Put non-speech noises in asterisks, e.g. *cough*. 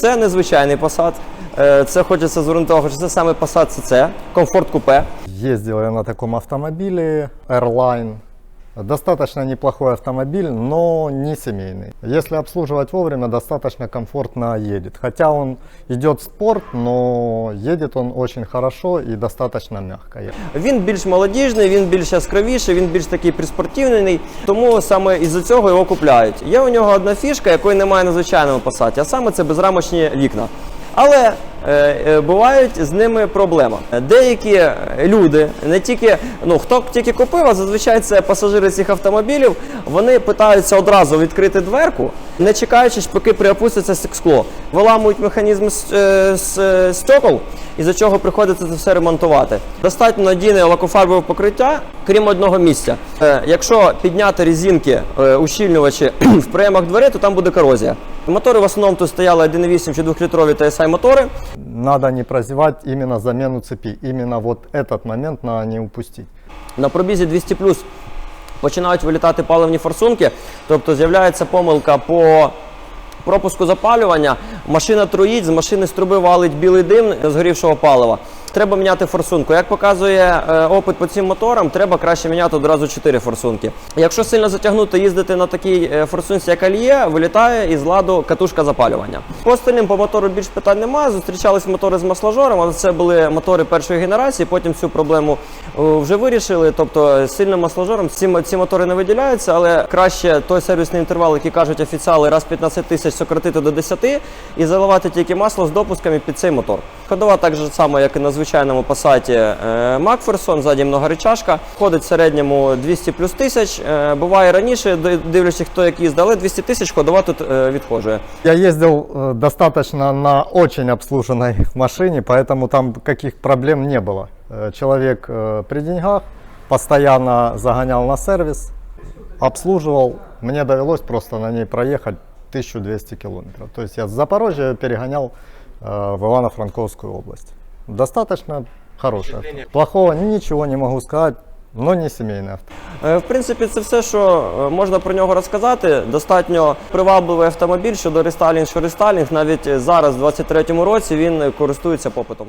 Це незвичайний Passat. Е, Це хочеться звернути увагу, що це саме Passat CC, комфорт купе. Ездил я на такому автомобілі Airline. Достаточно неплохой автомобиль, но не семейный. Если обслуживать вовремя, достаточно комфортно едет. Хотя он идет спорт, но едет он очень хорошо и достаточно мягко. Він більш молодіжний, він більш яскравіший, він більш такий приспортивний, тому саме із-за цього його купляють. Є у нього одна фішка, якої немає на звичайному Passat, а саме це безрамочні вікна. Але е, е, бувають з ними проблема. Деякі люди, не тільки ну хто тільки купив, а зазвичай це пасажири цих автомобілів, вони питаються одразу відкрити дверку, не чекаючи, поки приопуститься скло. Виламують механізм з, е, стекол, із-за чого приходиться це все ремонтувати. Достатньо надійне лакофарбове покриття, крім одного місця. Якщо підняти резинки, е, ущільнювачі *clears throat* в проємах двері, то там буде корозія. Мотори в основному тут стояли 1,8 чи 2-літрові TSI мотори. Надо не прозевать именно замену цепи. Именно вот этот момент надо не упустить. На пробізі 200 починають вилітати паливні форсунки, тобто з'являється помилка по пропуску запалювання. Машина труїть, з машини з труби валить білий дим згорівшого палива. Треба міняти форсунку. Як показує е, опит по цим моторам, треба краще міняти одразу 4 форсунки. Якщо сильно затягнути, їздити на такій е, форсунці, як Альє, вилітає із ладу катушка запалювання. По остальним по мотору більш питань немає. Зустрічались мотори з масложором, але це були мотори першої генерації. Потім цю проблему е, вже вирішили. Тобто сильним масложором ці, ці мотори не виділяються, але краще той сервісний інтервал, який кажуть офіціали, раз 15 тисяч сократити до 10 і заливати тільки масло з допусками під цей мотор. Ходова так же само, як і на звичайному Passat Макферсон, ззаді многоречашка. Ходить в середньому 200 плюс тисяч. Е, Буває раніше, ди- дивлячись, хто як їздить, але 200 тисяч ходова тут е, відходжує. Я ездил э, достаточно на очень обслуженной *laughs* машине, поэтому там каких проблем не было. Э, Человек э, при деньгах постоянно загонял на сервис, обслуживал. Мне довелось просто на ней проехать 1200 километров. То есть я с Запорожья перегонял э, в Ивано-Франковскую область. Достаточно хорошее авто. Плохого ничего не могу сказать, но не семейное авто. Е, В принципі, це все, що е, можна про нього розказати. Достатньо привабливий автомобіль щодо рестайлінг, що рестайлінг. Навіть зараз, в 2023 році, він користується попитом.